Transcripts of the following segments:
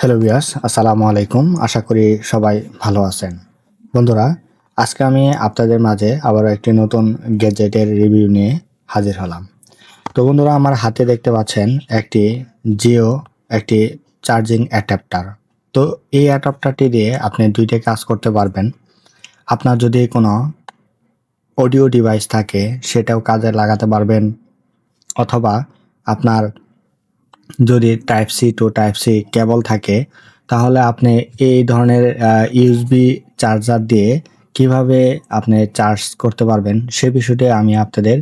Hello বিয়াস আসসালামু আলাইকুম। আশা করি সবাই ভালো আছেন। বন্ধুরা, আজকে আমি আপনাদের মাঝে আবারও একটি নতুন গ্যাজেটের রিভিউ নিয়ে হাজির হলাম। তো বন্ধুরা, আমার হাতে দেখতে পাচ্ছেন একটি জিও একটি চার্জিং অ্যাডাপ্টার তো এই অ্যাডাপ্টারটি দিয়ে আপনি দুইটা কাজ করতে পারবেন। আপনার যদি কোনো অডিও ডিভাইস থাকে, সেটাও কাজে লাগাতে পারবেন। অথবা আপনার যদি type C to type C cable থাকে, তাহলে আপনি এই ধরনের ইউএসবি চার্জার দিয়ে কীভাবে আপনি চার্জ করতে পারবেন, সে বিষয়টি আমি আপনাদের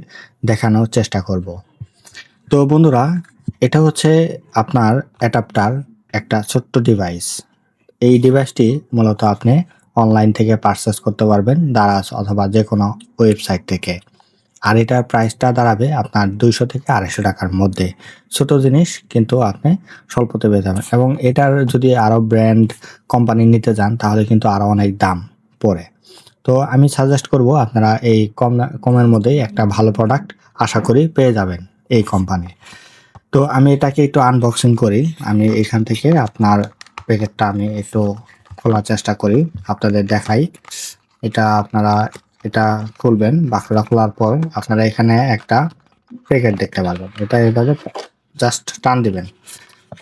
দেখানোর চেষ্টা করব। তো বন্ধুরা, এটা হচ্ছে আপনার অ্যাডাপ্টার একটা ছোট্ট ডিভাইস এই ডিভাইসটি মূলত আপনি অনলাইন থেকে পারচেস করতে পারবেন দারাজ অথবা যে কোনো ওয়েবসাইট থেকে। আর এটার প্রাইসটা দাঁড়াবে আপনার দুইশো থেকে আড়াইশো টাকার মধ্যে। ছোট জিনিস, কিন্তু আপনি স্বল্পতে পেয়ে যাবেন। এবং এটার যদি আরও ব্র্যান্ড কোম্পানি নিতে যান, তাহলে কিন্তু আরও অনেক দাম পড়ে। তো আমি সাজেস্ট করব, আপনারা এই কম কমের মধ্যেই একটা ভালো প্রোডাক্ট আশা করি পেয়ে যাবেন এই কোম্পানি তো আমি এটাকে একটু আনবক্সিং করি। আমি এখান থেকে আপনার প্যাকেটটা আমি একটু খোলার চেষ্টা করি, আপনাদের দেখাই। এটা আপনারা এটা খুলবেন বাক্সটা খোলার পর আপনারা এখানে একটা প্যাকেট দেখতে পারবেন। এটা এভাবে জাস্ট টান দিবেন।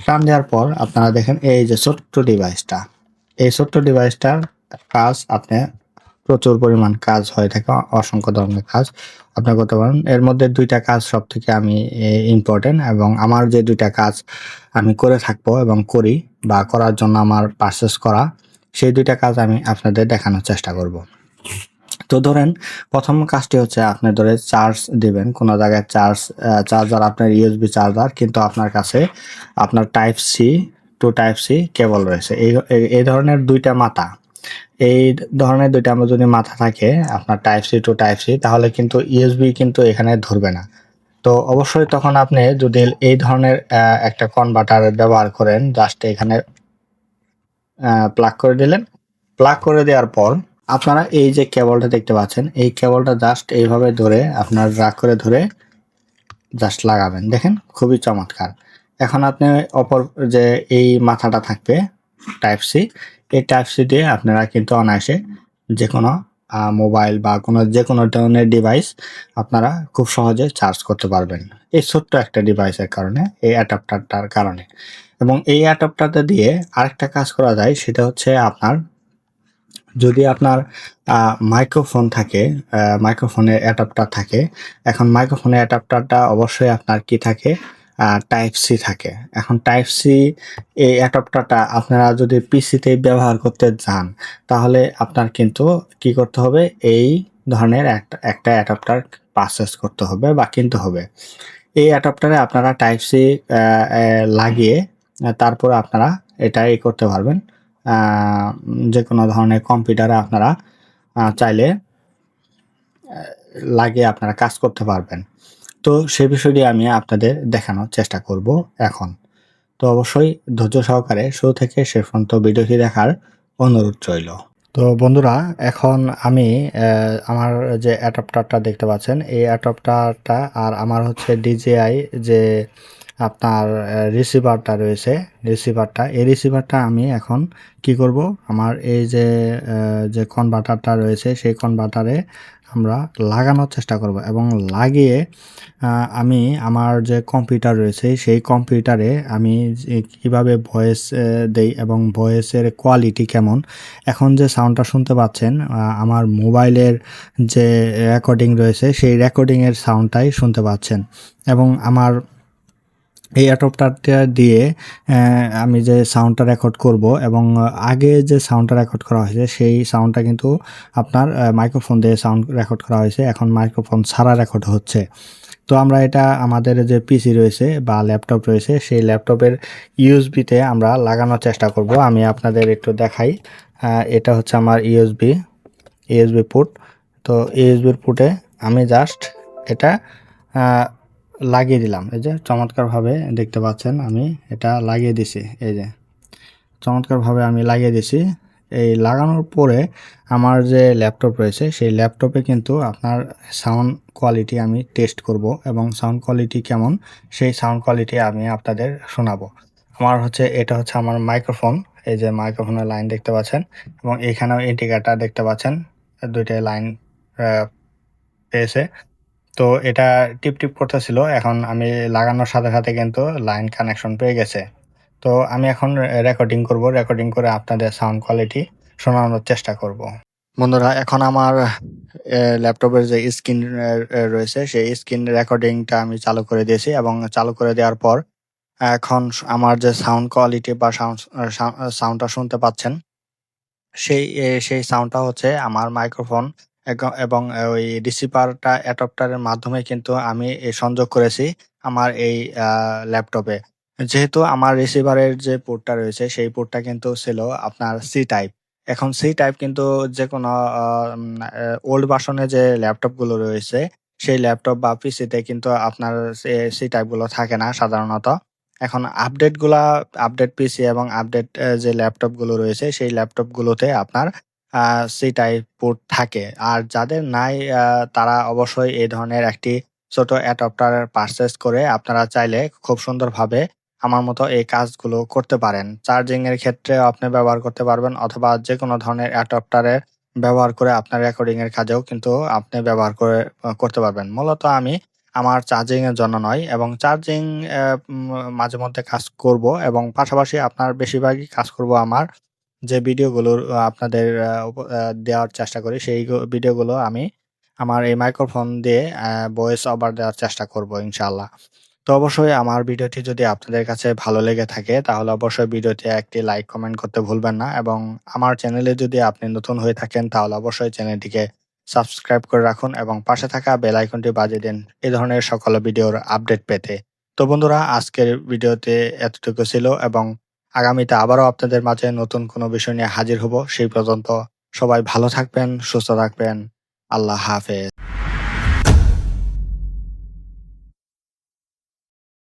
টান দেওয়ার পর আপনারা দেখেন এই যে ছোট্ট ডিভাইসটা এই ছোট্ট ডিভাইসটার কাজ আপনি প্রচুর পরিমাণ কাজ হয়ে থাকে, অসংখ্য ধরনের কাজ। আপনি করতে পারেন। এর মধ্যে দুইটা কাজ সব থেকে আমি ইম্পর্টেন্ট এবং আমার যে দুইটা কাজ আমি করে থাকব এবং করি বা করার জন্য আমার পারচেস করা, সেই দুইটা কাজ আমি আপনাদের দেখানোর চেষ্টা করব। তো ধরেন, প্রথম কাজটি হচ্ছে আপনি ধরে চার্জ দিবেন। কোনো জায়গায় চার্জ চার্জার আপনার ইউএসবি চার্জার কিন্তু আপনার কাছে আপনার type C to type C cable রয়েছে। এই এই ধরনের দুইটা মাথা, এই ধরনের দুইটা আমার যদি মাথা থাকে আপনার type C to type C তাহলে কিন্তু ইউএসবি কিন্তু এখানে ধরবে না। তো অবশ্যই তখন আপনি যদি এই ধরনের একটা কনভার্টার ব্যবহার করেন জাস্ট এখানে প্লাগ করে দিলেন। প্লাগ করে দেওয়ার পর আপনারা এই যে কেবলটা দেখতে পাচ্ছেন, এই কেবলটা জাস্ট এইভাবে ধরে আপনার রাগ করে ধরে জাস্ট লাগাবেন। দেখেন, খুবই চমৎকার। এখন আপনি অপর যে এই মাথাটা থাকবে টাইপ সি এই টাইপ সি দিয়ে আপনারা কিন্তু অনায়াসে যে কোনো মোবাইল বা কোনো যে কোনো ধরনের ডিভাইস আপনারা খুব সহজে চার্জ করতে পারবেন। এই ছোট্ট একটা ডিভাইসের কারণে, এই অ্যাডাপ্টারটার কারণে। এবং এই অ্যাডাপ্টারটা দিয়ে আরেকটা কাজ করা যায়, সেটা হচ্ছে আপনার যদি আপনার মাইক্রোফোন থাকে মাইক্রোফোনের অ্যাডাপ্টার থাকে, এখন মাইক্রোফোনের অ্যাডাপ্টারটা অবশ্যই আপনার কি থাকে? টাইপ সি থাকে। এখন টাইপ সি এই অ্যাডাপ্টারটা আপনারা যদি পিসিতে ব্যবহার করতে যান, তাহলে আপনার কিন্তু কি করতে হবে? এই ধরনের একটা অ্যাডাপ্টার পারচেস করতে হবে বা কিনতে হবে। এই অ্যাডাপ্টারে আপনারা টাইপ সি লাগিয়ে, তারপরে আপনারা এটা করতে পারবেন। যে কোনো ধরনের কম্পিউটারে আপনারা চাইলে লাগিয়ে আপনারা কাজ করতে পারবেন। তো সে বিষয়টি আমি আপনাদের দেখানোর চেষ্টা করব এখন। তো অবশ্যই ধৈর্য সহকারে শুরু থেকে শেষ পর্যন্ত ভিডিওটি দেখার অনুরোধ রইল। তো বন্ধুরা, এখন আমি আমার যে অ্যাডাপ্টারটা দেখতে পাচ্ছেন, এই অ্যাডাপ্টারটা আর আমার হচ্ছে ডিজিআই যে আপনার রিসিভারটা রয়েছে রিসিভারটা এই রিসিভারটা আমি এখন কি করব? আমার এই যে যে কনভার্টারটা রয়েছে, সেই কনভার্টারে আমরা লাগানোর চেষ্টা করব এবং লাগিয়ে আমি আমার যে কম্পিউটার রয়েছে, সেই কম্পিউটারে আমি কীভাবে ভয়েস দেই এবং ভয়েসের কোয়ালিটি কেমন। এখন যে সাউন্ডটা শুনতে পাচ্ছেন আমার মোবাইলের যে রেকর্ডিং রয়েছে, সেই রেকর্ডিংয়ের সাউন্ডটাই শুনতে পাচ্ছেন এবং আমার এই অ্যাডপ্টারটা দিয়ে আমি যে সাউন্ডটা রেকর্ড করব এবং আগে যে সাউন্ডটা রেকর্ড করা হয়েছে, সেই সাউন্ডটা কিন্তু আপনার মাইক্রোফোন দিয়ে সাউন্ড রেকর্ড করা হয়েছে। এখন মাইক্রোফোন ছাড়া রেকর্ড হচ্ছে। তো আমরা এটা আমাদের যে পিসি রয়েছে বা ল্যাপটপ রয়েছে, সেই ল্যাপটপের ইউএসবিতে আমরা লাগানোর চেষ্টা করব। আমি আপনাদের একটু দেখাই। এটা হচ্ছে আমার ইউএসবি ইউএসবি পুট তো ইউএসবির পুটে আমি জাস্ট এটা লাগিয়ে দিলাম। এই যে চমৎকারভাবে দেখতে পাচ্ছেন আমি, এটা লাগিয়ে দিছি। এই যে চমৎকারভাবে আমি লাগিয়ে দিছি। এই লাগানোর পরে আমার যে ল্যাপটপ রয়েছে, সেই ল্যাপটপে কিন্তু আপনার সাউন্ড কোয়ালিটি আমি টেস্ট করব এবং সাউন্ড কোয়ালিটি কেমন, সেই সাউন্ড কোয়ালিটি আমি আপনাদের শোনাবো। আমার হচ্ছে, এটা হচ্ছে আমার মাইক্রোফোন। এই যে মাইক্রোফোনের লাইন দেখতে পাচ্ছেন এবং এখানেও ইন্ডিকেটার দেখতে পাচ্ছেন। দুইটাই লাইন পেয়েছে। তো এটা টিপ টিপ করতেছিল। এখন আমি লাগানোর সাথে সাথে কিন্তু লাইন কানেকশন পেয়ে গেছে। তো আমি এখন রেকর্ডিং করব। রেকর্ডিং করে আপনাদের সাউন্ড কোয়ালিটি শোনানোর চেষ্টা করব। বন্ধুরা, এখন আমার ল্যাপটপের যে স্ক্রিন রয়েছে, সেই স্ক্রিন রেকর্ডিংটা আমি চালু করে দিয়েছি এবং চালু করে দেওয়ার পর এখন আমার যে সাউন্ড কোয়ালিটি বা সাউন্ড সাউন্ডটা শুনতে পাচ্ছেন, সেই সেই সাউন্ডটা হচ্ছে আমার মাইক্রোফোন এবং ওই রিসিভারটা অ্যাডাপ্টারের মাধ্যমে কিন্তু আমি সংযোগ করেছি আমার এই ল্যাপটপে। যেহেতু আমার রিসিভারের যে পোর্টটা রয়েছে, সেই পোর্টটা কিন্তু ছিল আপনার সি টাইপ এখন সি টাইপ কিন্তু যে কোনো ওল্ড ভার্সনে যে ল্যাপটপগুলো রয়েছে, সেই ল্যাপটপ বা পিসিতে কিন্তু আপনার সি টাইপগুলো থাকে না সাধারণত। এখন আপডেটগুলা, আপডেট পিসি এবং আপডেট যে ল্যাপটপগুলো রয়েছে, সেই ল্যাপটপগুলোতে আপনার সি টাইপ পোর্ট থাকে। আর যাদের নাই তারা অবশ্যই এই ধরনের একটি ছোট অ্যাডাপ্টার পারচেস করে আপনারা চাইলে খুব সুন্দরভাবে আমার মতো এই কাজগুলো করতে পারেন। চার্জিং এর ক্ষেত্রে আপনি ব্যবহার করতে পারবেন অথবা যে কোনো ধরনের অ্যাডাপ্টারের ব্যবহার করে আপনার রেকর্ডিং এর কাজেও কিন্তু আপনি ব্যবহার করে করতে পারবেন। মূলত আমি আমার চার্জিং এর জন্য নয় এবং চার্জিং মাঝে মধ্যে কাজ করব এবং পাশাপাশি আপনার বেশিরভাগই কাজ করব আমার যে ভিডিওগুলো আপনাদের দেওয়ার চেষ্টা করি, সেই ভিডিওগুলো আমি আমার এই মাইক্রোফোন দিয়ে ভয়েস ওভার দেওয়ার চেষ্টা করব ইনশাল্লাহ তো অবশ্যই আমার ভিডিওটি যদি আপনাদের কাছে ভালো লেগে থাকে, তাহলে অবশ্যই ভিডিওতে একটি লাইক কমেন্ট করতে ভুলবেন না এবং আমার চ্যানেলে যদি আপনি নতুন হয়ে থাকেন, তাহলে অবশ্যই চ্যানেলটিকে সাবস্ক্রাইব করে রাখুন এবং পাশে থাকা বেল আইকনটি বাজিয়ে দিন এ ধরনের সকল ভিডিওর আপডেট পেতে। তো বন্ধুরা, আজকের ভিডিওতে এতটুকু ছিল এবং আগামীতে আবারও আপনাদের মাঝে নতুন কোনো বিষয় নিয়ে হাজির হব। সেই পর্যন্ত সবাই ভালো থাকবেন, সুস্থ থাকবেন। আল্লাহ হাফেজ।